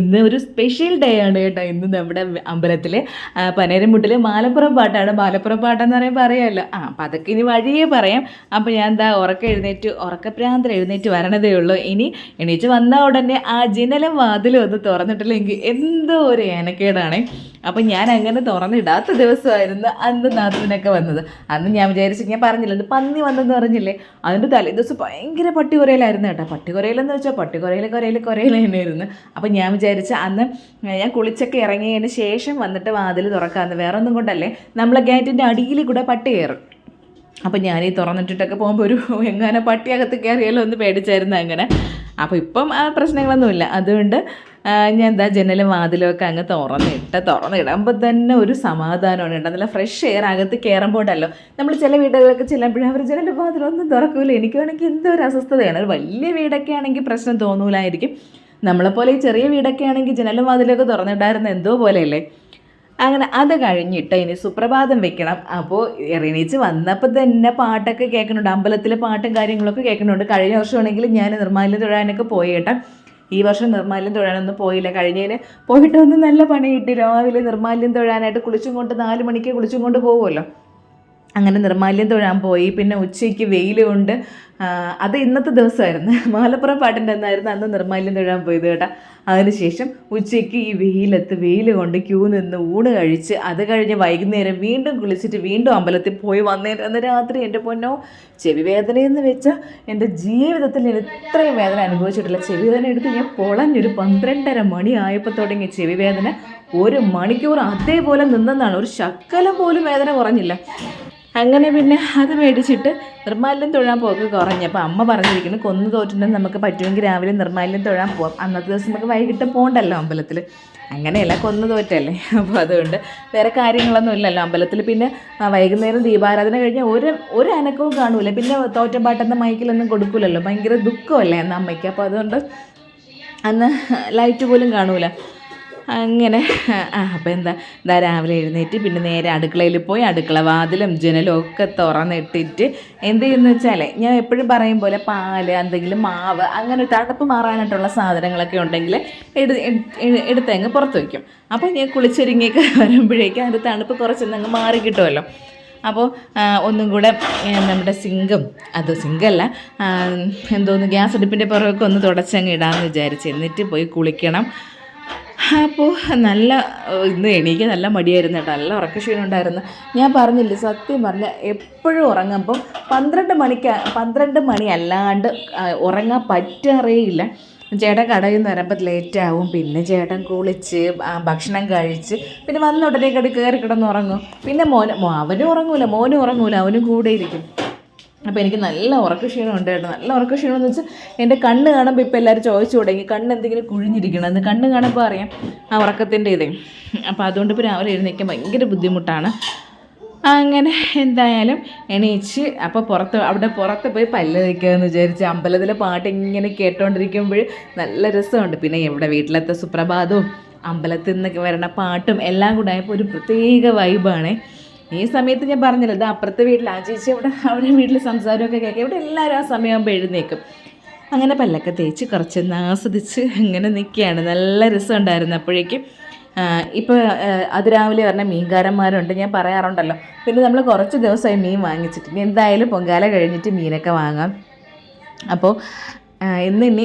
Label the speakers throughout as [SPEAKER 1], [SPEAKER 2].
[SPEAKER 1] ഇന്ന് ഒരു special day ആണ് കേട്ടോ ഇന്ന് നമ്മുടെ അമ്പലത്തിൽ പനേരമുട്ടിൽ മാലപ്പുറം പാട്ടാണ്. മാലപ്പുറം പാട്ടെന്ന് പറയുമ്പോൾ അറിയാമല്ലോ ആ അപ്പം അതൊക്കെ ഇനി വഴിയേ പറയാം. അപ്പോൾ ഞാൻ എന്താ ഉറക്കം എഴുന്നേറ്റ് ഉറക്കപ്രാന്തം എഴുന്നേറ്റ് വരണതേ ഉള്ളൂ. ഇനി എണീച്ച് വന്ന ഉടനെ ആ ജനലും വാതിലും ഒന്ന് തുറന്നിട്ടില്ലെങ്കിൽ എന്തോ ഒരു ഏനക്കേടാണ്. അപ്പം ഞാൻ അങ്ങനെ തുറന്നിടാത്ത ദിവസമായിരുന്നു അന്ന് നാത്തുവിനൊക്കെ വന്നത്. അന്ന് ഞാൻ വിചാരിച്ചു ഞാൻ പറഞ്ഞില്ല അത് പന്നി വന്നെന്ന് പറഞ്ഞില്ലേ? അതിന്റെ തലേ ദിവസം ഭയങ്കര പട്ടി കുറയലായിരുന്നു കേട്ടോ. പട്ടി കുറയലെന്ന് വെച്ചാൽ പട്ടി കുറയിൽ കുറയൽ കുറയിൽ തന്നെയായിരുന്നു. അപ്പം ഞാൻ വിചാരിച്ച അന്ന് ഞാൻ കുളിച്ചൊക്കെ ഇറങ്ങിയതിന് ശേഷം വന്നിട്ട് വാതിൽ തുറക്കാമെന്ന് വേറെ ഒന്നും കൊണ്ടല്ലേ നമ്മളെ ഗേറ്റിന്റെ അടിയിൽ കൂടെ പട്ടി കയറും. അപ്പം ഞാൻ ഈ തുറന്നിട്ടിട്ടൊക്കെ പോകുമ്പോൾ ഒരു എങ്ങനെ പട്ടിയകത്ത് കയറിയാലോ ഒന്ന് പേടിച്ചായിരുന്നു അങ്ങനെ. അപ്പോൾ ഇപ്പം ആ പ്രശ്നങ്ങളൊന്നുമില്ല. അതുകൊണ്ട് ഞാൻ എന്താ ജനലും വാതിലുമൊക്കെ അങ്ങ് തുറന്നിട്ട് തുറന്നിടുമ്പോൾ തന്നെ ഒരു സമാധാനമാണ് കേട്ടോ. നല്ല ഫ്രഷ് എയർ അകത്ത് കയറുമ്പോഴല്ലോ നമ്മൾ ചില വീടുകളൊക്കെ ചെല്ലുമ്പോഴും അവർ ജനലും വാതിലൊന്നും തുറക്കൂല. എനിക്ക് വേണമെങ്കിൽ എന്തോ ഒരു അസ്വസ്ഥതയാണ്. ഒരു വലിയ വീടൊക്കെ ആണെങ്കിൽ പ്രശ്നം തോന്നൂലായിരിക്കും. നമ്മളെപ്പോലെ ഈ ചെറിയ വീടൊക്കെ ആണെങ്കിൽ ജനലും വാതിലൊക്കെ തുറന്നിട്ടായിരുന്ന എന്തോ പോലെയല്ലേ? അങ്ങനെ അത് കഴിഞ്ഞിട്ട് ഇനി സുപ്രഭാതം വെക്കണം. അപ്പോൾ എറിനീച്ച് വന്നപ്പോൾ തന്നെ പാട്ടൊക്കെ കേൾക്കുന്നുണ്ട്. അമ്പലത്തിലെ പാട്ടും കാര്യങ്ങളൊക്കെ കേൾക്കുന്നുണ്ട്. കഴിഞ്ഞ വർഷമാണെങ്കിൽ ഞാൻ നിർമ്മാല്യം തൊഴാനൊക്കെ പോയേട്ടാ ഈ വർഷം നിർമ്മാല്യം തൊഴാനൊന്നും പോയില്ല. കഴിഞ്ഞതിന് പോയിട്ട് വന്ന് നല്ല പണി കിട്ടി രാവിലെ നിർമ്മാല്യം തൊഴാനായിട്ട് കുളിച്ചും കൊണ്ട് നാല് മണിക്ക് കുളിച്ചും കൊണ്ട് പോകുമല്ലോ അങ്ങനെ നിർമാല്യം തൊഴാൻ പോയി. പിന്നെ ഉച്ചയ്ക്ക് വെയിൽ കൊണ്ട് അത് ഇന്നത്തെ ദിവസമായിരുന്നു. മാലപ്പുറം പാട്ടിന്റെ അന്നായിരുന്നു അന്ന് നിർമാല്യം തൊഴാൻ പോയത് കേട്ടോ. അതിനുശേഷം ഉച്ചയ്ക്ക് ഈ വെയിലത്ത് വെയിൽ കൊണ്ട് ക്യൂ നിന്ന് ഊണ് കഴിച്ച് അത് കഴിഞ്ഞ് വൈകുന്നേരം വീണ്ടും കുളിച്ചിട്ട് വീണ്ടും അമ്പലത്തിൽ പോയി വന്നേരം അന്ന് രാത്രി എന്റെ പൊന്നോ ചെവി വേദനയെന്ന് വെച്ചാൽ എന്റെ ജീവിതത്തിൽ ഞാൻ ഇത്രയും വേദന അനുഭവിച്ചിട്ടില്ല. ചെവി വേദന എടുത്ത് ഞാൻ പൊളഞ്ഞൊരു പന്ത്രണ്ടര മണി ആയപ്പോൾ തുടങ്ങിയ ചെവി വേദന ഒരു മണിക്കൂർ അതേപോലെ നിന്നെന്നാണ്. ഒരു ശക്കലം പോലും വേദന കുറഞ്ഞില്ല. അങ്ങനെ പിന്നെ അത് മേടിച്ചിട്ട് നിർമ്മാല്യം തൊഴാൻ പോക്ക് കുറഞ്ഞപ്പോൾ അമ്മ പറഞ്ഞിരിക്കുന്നു കൊന്നു തോറ്റുണ്ടെങ്കിൽ നമുക്ക് പറ്റുമെങ്കിൽ രാവിലെ നിർമ്മാല്യം തൊഴാൻ പോകാം അന്നത്തെ ദിവസം നമുക്ക് വൈകിട്ട് പോകണ്ടല്ലോ അമ്പലത്തിൽ അങ്ങനെയല്ല കൊന്നു തോറ്റല്ലേ? അപ്പോൾ അതുകൊണ്ട് വേറെ കാര്യങ്ങളൊന്നും ഇല്ലല്ലോ അമ്പലത്തിൽ. പിന്നെ വൈകുന്നേരം ദീപാരാധന കഴിഞ്ഞാൽ ഒരു ഒരു അനക്കവും കാണൂല. പിന്നെ തോറ്റപ്പാട്ടെന്ന മൈക്കിലൊന്നും കൊടുക്കൂലല്ലോ. ഭയങ്കര ദുഃഖമല്ലേ അന്ന് അമ്മയ്ക്ക്. അപ്പോൾ അതുകൊണ്ട് അന്ന് ലൈറ്റ് പോലും കാണൂല. അങ്ങനെ. അപ്പോൾ എന്താ ഇതാ രാവിലെ എഴുന്നേറ്റ് പിന്നെ നേരെ അടുക്കളയിൽ പോയി അടുക്കള വാതിലും ജനലും ഒക്കെ തുറന്നിട്ടിട്ട് എന്ത് ചെയ്യുന്നു വെച്ചാൽ ഞാൻ എപ്പോഴും പറയും പോലെ പാൽ എന്തെങ്കിലും മാവ് അങ്ങനെ തണുപ്പ് മാറാനായിട്ടുള്ള സാധനങ്ങളൊക്കെ ഉണ്ടെങ്കിൽ എട്- എടുത്തങ്ങ് പുറത്ത് വയ്ക്കും. അപ്പോൾ ഞാൻ കുളിച്ചൊരുങ്ങിയൊക്കെ വരുമ്പോഴേക്കും അത് തണുപ്പ് കുറച്ചൊന്നങ്ങ് മാറി കിട്ടുമല്ലോ. അപ്പോൾ ഒന്നും കൂടെ നമ്മുടെ സിങ്കും അത് സിങ്കല്ല എന്തോന്ന് ഗ്യാസ് അടുപ്പിന്റെ പുറകൊക്കെ ഒന്ന് തുടച്ചങ്ങ് ഇടാമെന്ന് വിചാരിച്ച് എന്നിട്ട് പോയി കുളിക്കണം. അപ്പോൾ നല്ല ഇന്ന് എണീക്ക് നല്ല മടിയായിരുന്നു കേട്ടോ. നല്ല ഉറക്കക്ഷീണം ഉണ്ടായിരുന്നു ഞാൻ പറഞ്ഞില്ലേ സത്യം പറഞ്ഞ എപ്പോഴും ഉറങ്ങുമ്പം പന്ത്രണ്ട് മണിക്ക് പന്ത്രണ്ട് മണി അല്ലാണ്ട് ഉറങ്ങാൻ പറ്റാറേയില്ല. ചേട്ടൻ കടയിൽ നിന്ന് വരുമ്പോൾ ലേറ്റാവും പിന്നെ ചേട്ടൻ കുളിച്ച് ഭക്ഷണം കഴിച്ച് പിന്നെ വന്ന ഉടനെ കടി കയറി കിടന്ന് ഉറങ്ങും. പിന്നെ മോൻ അവനും ഉറങ്ങൂല മോനും ഉറങ്ങൂല അവനും കൂടെ ഇരിക്കും. അപ്പോൾ എനിക്ക് നല്ല ഉറക്ക ക്ഷീണം ഉണ്ടായിരുന്നു. നല്ല ഉറക്കക്ഷീണം എന്ന് വെച്ചാൽ എന്റെ കണ്ണ് കാണുമ്പോൾ ഇപ്പോൾ എല്ലാവരും ചോദിച്ചു തുടങ്ങി കണ്ണ് എന്തെങ്കിലും കുഴിഞ്ഞിരിക്കണം? എന്ന്. കണ്ണ് കാണുമ്പോൾ അറിയാം ആ ഉറക്കത്തിന്റെ ഇതേ. അപ്പോൾ അതുകൊണ്ട് ഇപ്പോൾ രാവിലെ എഴുന്നേൽക്കാൻ ഭയങ്കര ബുദ്ധിമുട്ടാണ്. അങ്ങനെ എന്തായാലും എണീച്ച് അപ്പോൾ പുറത്ത് അവിടെ പുറത്ത് പോയി പല്ല് നിൽക്കുകയെന്ന് വിചാരിച്ച് അമ്പലത്തിലെ പാട്ട് ഇങ്ങനെ കേട്ടോണ്ടിരിക്കുമ്പോൾ നല്ല രസമുണ്ട്. പിന്നെ ഇവിടെ വീട്ടിലത്തെ സുപ്രഭാതവും അമ്പലത്തിൽ നിന്നൊക്കെ വരണ പാട്ടും എല്ലാം കൂടെ ആയപ്പോൾ ഒരു പ്രത്യേക വൈബാണ് ഈ സമയത്ത് ഞാൻ പറഞ്ഞല്ലോ ഇത് അപ്പുറത്തെ വീട്ടിൽ ആ ചേച്ചി അവിടെ അവരുടെ വീട്ടിൽ സംസാരമൊക്കെ കേൾക്കാം. ഇവിടെ എല്ലാവരും ആ സമയമാകുമ്പോൾ എഴുന്നേക്കും. അങ്ങനെ പല്ലൊക്കെ തേച്ച് കുറച്ചൊന്ന് ആസ്വദിച്ച് അങ്ങനെ നിൽക്കുകയാണ്. നല്ല രസമുണ്ടായിരുന്നു അപ്പോഴേക്കും ഇപ്പോൾ അതിരാവിലെ പറഞ്ഞ മീൻകാരന്മാരുണ്ട് ഞാൻ പറയാറുണ്ടല്ലോ. പിന്നെ നമ്മൾ കുറച്ച് ദിവസമായി മീൻ വാങ്ങിച്ചിട്ട് എന്തായാലും പൊങ്കാല കഴിഞ്ഞിട്ട് മീനൊക്കെ വാങ്ങാം. അപ്പോൾ ഇന്ന് ഇനി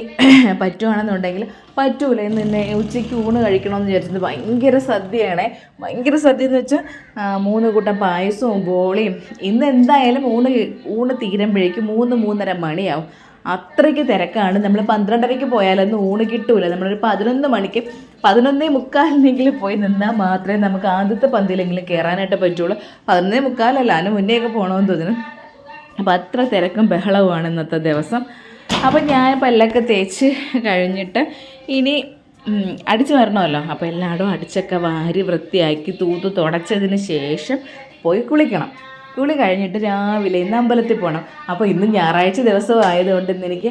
[SPEAKER 1] പറ്റുവാണെന്നുണ്ടെങ്കിൽ പറ്റൂല. ഇന്ന് ഇന്ന് ഉച്ചയ്ക്ക് ഊണ് കഴിക്കണമെന്ന് വിചാരിച്ചത് ഭയങ്കര സദ്യയാണ്. ഭയങ്കര സദ്യ എന്ന് വെച്ചാൽ മൂന്ന് കൂട്ടം പായസവും ബോളിയും. ഇന്ന് എന്തായാലും ഊണ് ഊണ് തീരുമ്പോഴേക്കും മൂന്ന് മൂന്നര മണിയാവും. അത്രയ്ക്ക് തിരക്കാണ്. നമ്മൾ പന്ത്രണ്ടരയ്ക്ക് പോയാലൊന്നും ഊണ് കിട്ടൂല. നമ്മളൊരു പതിനൊന്ന് മണിക്ക് പതിനൊന്നേ മുക്കാലിനെങ്കിലും പോയി നിന്നാൽ മാത്രമേ നമുക്ക് ആദ്യത്തെ പന്തിയിലെങ്കിലും കയറാനായിട്ട് പറ്റുള്ളൂ. പതിനൊന്നേ മുക്കാലല്ല അതിന് മുന്നേയൊക്കെ പോകണമെന്ന് തോന്നുന്നു. അപ്പോൾ അത്ര തിരക്കും ബഹളവുമാണ് ഇന്നത്തെ ദിവസം. അപ്പോൾ ഞാൻ പല്ലൊക്കെ തേച്ച് കഴിഞ്ഞിട്ട് ഇനി അടിച്ചു വരണമല്ലോ. അപ്പോൾ എല്ലായിടും അടിച്ചൊക്കെ വാരി വൃത്തിയാക്കി തൂത്ത് തുടച്ചതിന് ശേഷം പോയി കുളിക്കണം. കുളി കഴിഞ്ഞിട്ട് രാവിലെ ഇന്ന് അമ്പലത്തിൽ പോകണം അപ്പോൾ ഇന്ന് ഞായറാഴ്ച ദിവസം ആയതുകൊണ്ട് ഇന്ന് എനിക്ക്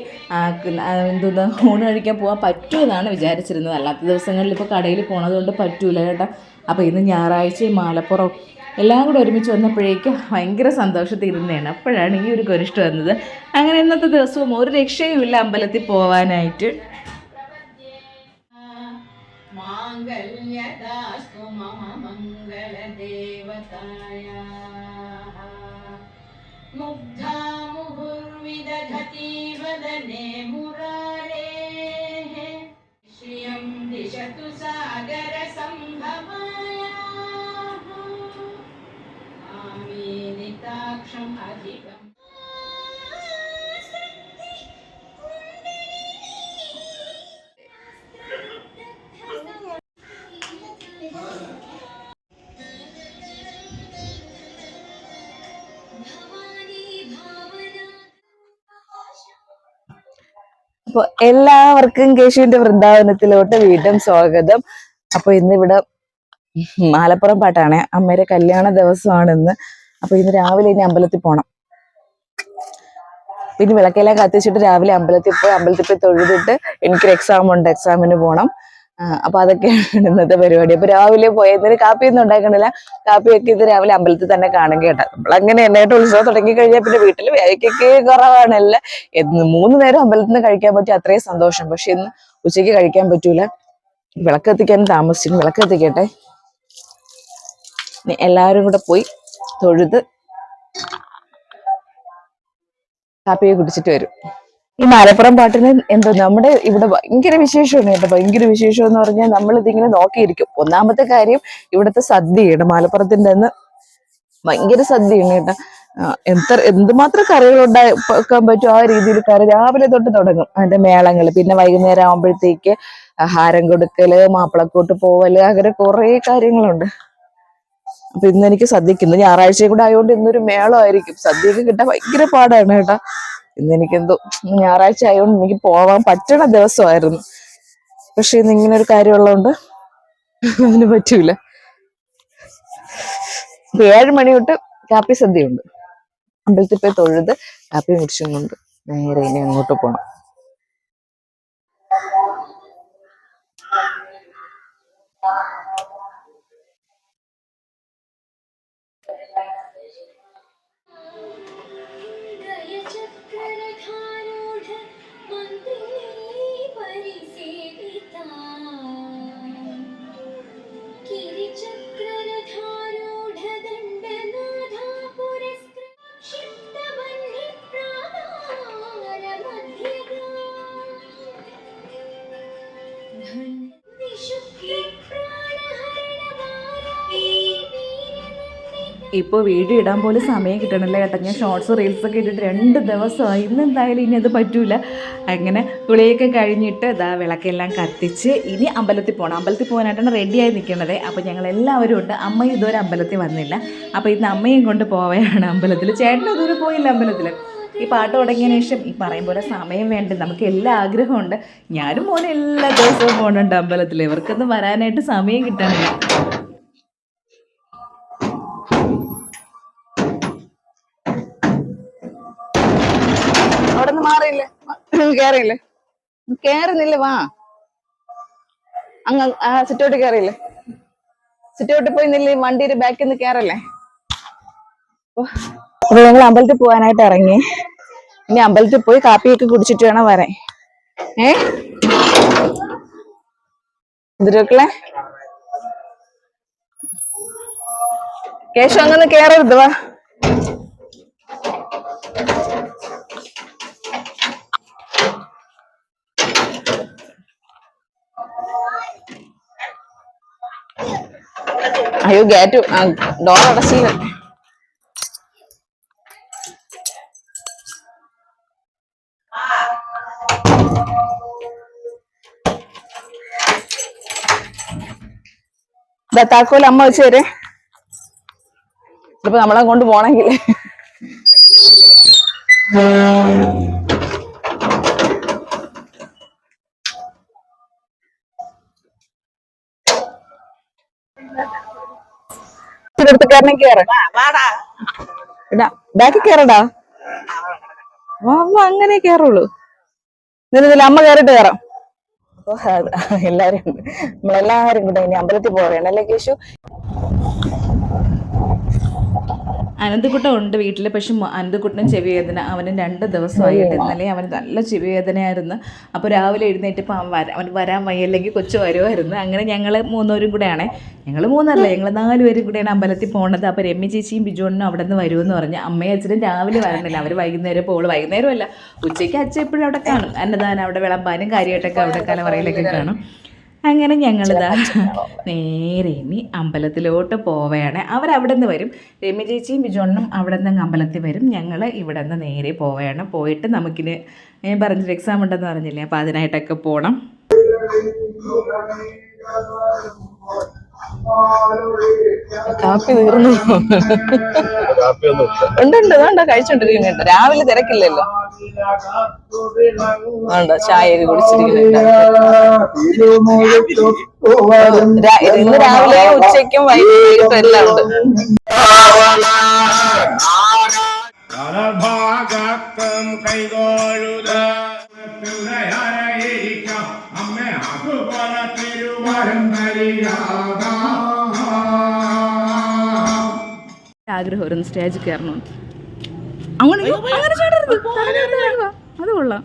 [SPEAKER 1] എന്തോന്ന് ഊണ് കഴിക്കാൻ പോകാൻ പറ്റുമെന്നാണ് വിചാരിച്ചിരുന്നത്. അല്ലാത്ത ദിവസങ്ങളിൽ ഇപ്പോൾ കടയിൽ പോണതുകൊണ്ട് പറ്റൂല കേട്ടോ. അപ്പോൾ ഇന്ന് ഞായറാഴ്ച മാലപ്പുറം എല്ലാം കൂടെ ഒരുമിച്ച് വന്നപ്പോഴേക്കും ഭയങ്കര സന്തോഷത്തിൽ ഇരുന്നതാണ് അപ്പോഴാണ് ഈ ഒരു കുരിഷ്ടം വന്നത്. അങ്ങനെ ഇന്നത്തെ ദിവസവും ഒരു രക്ഷയുമില്ല അമ്പലത്തിൽ പോവാനായിട്ട്.
[SPEAKER 2] മാംഗല്യദാസ്തു മമ മംഗളദേവതായ മുഗ്ധാ ദിശതു സാഗര
[SPEAKER 1] അപ്പൊ എല്ലാവർക്കും കേശുവിന്റെ വൃന്ദാവനത്തിലോട്ട് വീണ്ടും സ്വാഗതം. അപ്പൊ ഇന്നിവിടെ മാലപ്പുറം പാട്ടാണ്. അമ്മയുടെ കല്യാണ ദിവസമാണെന്ന് അപ്പൊ ഇന്ന് രാവിലെ ഇനി അമ്പലത്തിൽ പോണം. പിന്നെ വിളക്കെല്ലാം കത്തിച്ചിട്ട് രാവിലെ അമ്പലത്തിൽ പോയി അമ്പലത്തിൽ പോയി തൊഴുതിട്ട് എനിക്കൊരു എക്സാം ഉണ്ട് എക്സാമിന് പോണം. അപ്പൊ അതൊക്കെയാണ് ഇന്നത്തെ പരിപാടി. അപ്പൊ രാവിലെ പോയി കാപ്പി കാപ്പിയൊന്നും ഉണ്ടാക്കണില്ല. കാപ്പിയൊക്കെ ഇത് രാവിലെ അമ്പലത്തിൽ തന്നെ കാണും കേട്ടോ. നമ്മൾ അങ്ങനെ എന്നായിട്ട് ഉത്സവം തുടങ്ങി കഴിഞ്ഞാൽ പിന്നെ വീട്ടിൽ വേവിക്കൊക്കെ കുറവാണല്ല. എന്ന് മൂന്ന് നേരം അമ്പലത്തിൽ നിന്ന് കഴിക്കാൻ പറ്റിയ അത്രയും സന്തോഷം. പക്ഷെ ഇന്ന് ഉച്ചയ്ക്ക് കഴിക്കാൻ പറ്റൂല. വിളക്ക് എത്തിക്കാൻ താമസിച്ചു വിളക്ക് എത്തിക്കട്ടെ ഇനി എല്ലാവരും കൂടെ പോയി തൊഴുത് കാപ്പിയെ കുടിച്ചിട്ട് വരും. ഈ മലപ്പുറം പാട്ടിന് എന്തോ നമ്മുടെ ഇവിടെ ഭയങ്കര വിശേഷമാണ് കേട്ടോ. ഭയങ്കര വിശേഷം എന്ന് പറഞ്ഞാൽ നമ്മൾ ഇതിങ്ങനെ നോക്കിയിരിക്കും. ഒന്നാമത്തെ കാര്യം ഇവിടുത്തെ സദ്യയാണ്. മലപ്പുറത്തിന്റെ അന്ന് ഭയങ്കര സദ്യയാണ് കേട്ടോ. എത്ര എന്തുമാത്രം കറികൾ ഉണ്ടാക്കാൻ പറ്റും ആ രീതിയിൽ കറി. രാവിലെ തൊട്ട് തുടങ്ങും അതിന്റെ മേളങ്ങൾ. പിന്നെ വൈകുന്നേരം ആകുമ്പോഴത്തേക്ക് ആഹാരം കൊടുക്കൽ മാപ്പിളക്കൂട്ട് പോവൽ അങ്ങനെ കുറെ കാര്യങ്ങളുണ്ട്. അപ്പൊ ഇന്ന് എനിക്ക് സദ്യക്ക് ഇന്ന് ഞായറാഴ്ചയും കൂടെ ആയതുകൊണ്ട് ഇന്നൊരു മേളമായിരിക്കും. സദ്യക്ക് കിട്ടാൻ ഭയങ്കര പാടാണ് കേട്ടാ. ഇന്ന് എനിക്ക് എന്തോ ഞായറാഴ്ച ആയതുകൊണ്ട് എനിക്ക് പോവാൻ പറ്റണ ദിവസമായിരുന്നു. പക്ഷെ ഇന്ന് ഇങ്ങനെ ഒരു കാര്യമുള്ളതുകൊണ്ട് അതിന് പറ്റൂല. ഏഴ് മണി തൊട്ട് കാപ്പി സദ്യയുണ്ട്. അമ്പലത്തിൽ പോയി തൊഴുത് കാപ്പി കുടിച്ചും കൊണ്ട് നേരെ ഇനി അങ്ങോട്ട് പോണം. ഇപ്പോൾ വീഡിയോ ഇടാൻ പോലും സമയം കിട്ടണില്ല കേട്ടോ. ഞാൻ ഷോർട്സ് റീൽസ് ഒക്കെ ഇട്ടിട്ട് രണ്ട് ദിവസമായി. ഇന്ന് എന്തായാലും ഇനി അത് പറ്റൂല. അങ്ങനെ കുളിയൊക്കെ കഴിഞ്ഞിട്ട് ഇതാ വിളക്കെല്ലാം കത്തിച്ച് ഇനി അമ്പലത്തിൽ പോകണം അമ്പലത്തിൽ പോകാനായിട്ടാണ് റെഡിയായി നിൽക്കുന്നത് അപ്പോൾ ഞങ്ങൾ എല്ലാവരും ഉണ്ട്. അമ്മയും ഇതുവരെ അമ്പലത്തിൽ വന്നില്ല. അപ്പോൾ ഇന്ന് അമ്മയും കൊണ്ട് പോവുകയാണ് അമ്പലത്തിൽ ചേട്ടൻ ഇതുവരെ പോയില്ല അമ്പലത്തിൽ ഈ പാട്ട് തുടങ്ങിയതിന് ശേഷം ഈ പറയും പോലെ സമയം വേണ്ട? നമുക്ക് എല്ലാ ആഗ്രഹമുണ്ട് ഞാനും മോനെ എല്ലാ ദിവസവും പോകുന്നുണ്ട് അമ്പലത്തിൽ ഇവർക്കൊന്നും വരാനായിട്ട് സമയം കിട്ടണില്ല. അവിടെ മാറിയില്ലേ? കേറിയില്ലേ? കേറുന്നില്ല വാ. അങ്ങ് സിറ്റോട്ട് കേറിയില്ലേ? സിറ്റോട്ട് പോയി നില്ല വണ്ടിയുടെ ബാക്കിൽ നിന്ന് കേറല്ലേ? അപ്പൊ ഞങ്ങൾ അമ്പലത്തിൽ പോകാനായിട്ട് ഇറങ്ങി. ഇനി അമ്പലത്തിൽ പോയി കാപ്പിയൊക്കെ കുടിച്ചിട്ട് വേണം വരാൻ. ഏ? എന്തിരക്കളെ കേശു അങ്ങനെ കേറരുത് വാ. അയ്യോ ഗേറ്റ് ഡോർ അടച്ചില്ല. താക്കോൽ അമ്മ വെച്ച് തരേ. ഇപ്പൊ നമ്മളെ കൊണ്ട് പോണെങ്കിൽ എടുത്ത് കയറണം കേറ ബാക്കി കേറടാ. വാ, അങ്ങനെ കേറുള്ളൂ. നിന്നില്ല അമ്മ കേറിട്ട് കയറാം എല്ലാരും നമ്മളെല്ലാരും കൂടെ ഇനി അമ്പലത്തിൽ പോവുകയാണ്. അല്ലേ കേശു? അനന്തക്കുട്ടൻ ഉണ്ട് വീട്ടിൽ പക്ഷെ അനന്തകുട്ടനും ചെവി വേദന. അവന് രണ്ട് ദിവസമായിട്ട് ഇന്നലെ അവന് നല്ല ചെവി വേദനയായിരുന്നു. അപ്പോൾ രാവിലെ എഴുന്നേറ്റപ്പോൾ അവൻ വരാൻ അവൻ വരാൻ വയ്യല്ലെങ്കിൽ കൊച്ചു വരുമായിരുന്നു അങ്ങനെ ഞങ്ങൾ മൂന്നുപേരും കൂടെയാണ്. ഞങ്ങൾ മൂന്നല്ല ഞങ്ങൾ നാലുപേരും കൂടെയാണ് അമ്പലത്തിൽ പോകുന്നത് അപ്പോൾ രമ്യ ചേച്ചിയും ബിജുണ്ണനും അവിടെ നിന്ന് വരുമെന്ന് പറഞ്ഞ് അമ്മയും അച്ഛനും രാവിലെ വരണില്ല. അവർ വൈകുന്നേരം പോൾ വൈകുന്നേരം അല്ല ഉച്ചയ്ക്ക് അച്ഛൻ എപ്പോഴും അവിടെ കാണും. അന്നദാനം അവിടെ വിളമ്പാനും കാര്യമായിട്ടൊക്കെ അവിടെ കലവറയിലൊക്കെ കാണും. അങ്ങനെ ഞങ്ങളിതാ നേരെ ഇനി അമ്പലത്തിലോട്ട് പോവുകയാണ് അവരവിടെ നിന്ന് വരും? രമ്യ ചേച്ചിയും ബിജോണ്ണും അവിടെ നിന്ന് അമ്പലത്തിൽ വരും. ഞങ്ങൾ ഇവിടെ നിന്ന് നേരെ പോവുകയാണ് പോയിട്ട് നമുക്കിന് ഞാൻ പറഞ്ഞൊരു എക്സാം ഉണ്ടെന്ന് പറഞ്ഞില്ലേ അപ്പോൾ അതിനായിട്ടൊക്കെ പോകണം
[SPEAKER 3] കാപ്പി തീർന്നു. ഉണ്ട് ഉണ്ട്. വേണ്ട കഴിച്ചോണ്ടിരിക്കുന്നുണ്ട് രാവിലെ തിരക്കില്ലല്ലോ. വേണ്ട ചായ കുടിച്ചിരിക്കുന്നുണ്ട്. രാ- ഇന്ന് രാവിലെ ഉച്ചയ്ക്കും വൈകിട്ടും എല്ലാം ഉണ്ട്.
[SPEAKER 4] കൈകോഴുത അമ്മ അതുപോലെ തിരുവരം
[SPEAKER 1] ആഗ്രഹമായിരുന്നു സ്റ്റേജിൽ കയറണം അങ്ങനെ അങ്ങനെ താഴുക. അത് കൊള്ളാം.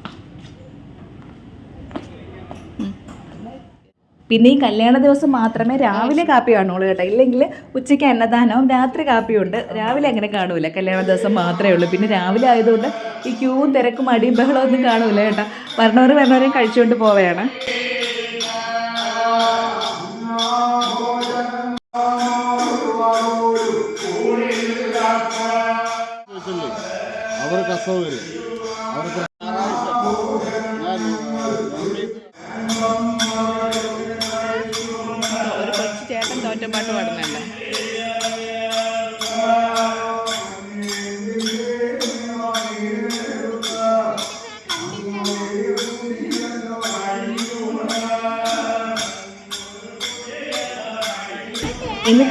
[SPEAKER 1] പിന്നെ ഈ കല്യാണ ദിവസം മാത്രമേ രാവിലെ കാപ്പി കാണുള്ളൂ കേട്ടോ. ഇല്ലെങ്കിൽ ഉച്ചയ്ക്ക് അന്നദാനവും രാത്രി കാപ്പിയുണ്ട്. രാവിലെ അങ്ങനെ കാണൂല. കല്യാണ ദിവസം മാത്രമേ ഉള്ളൂ. പിന്നെ രാവിലെ ആയതുകൊണ്ട് ഈ ക്യൂവും തിരക്കും അടിയും ബഹളവും ഒന്നും കാണൂല കേട്ടോ. വരണവർ വരണവരെയും കഴിച്ചുകൊണ്ട് പോവുകയാണ് കൊച്ചു ചേട്ടൻ തോറ്റം പാട്ട് ഇന്ന്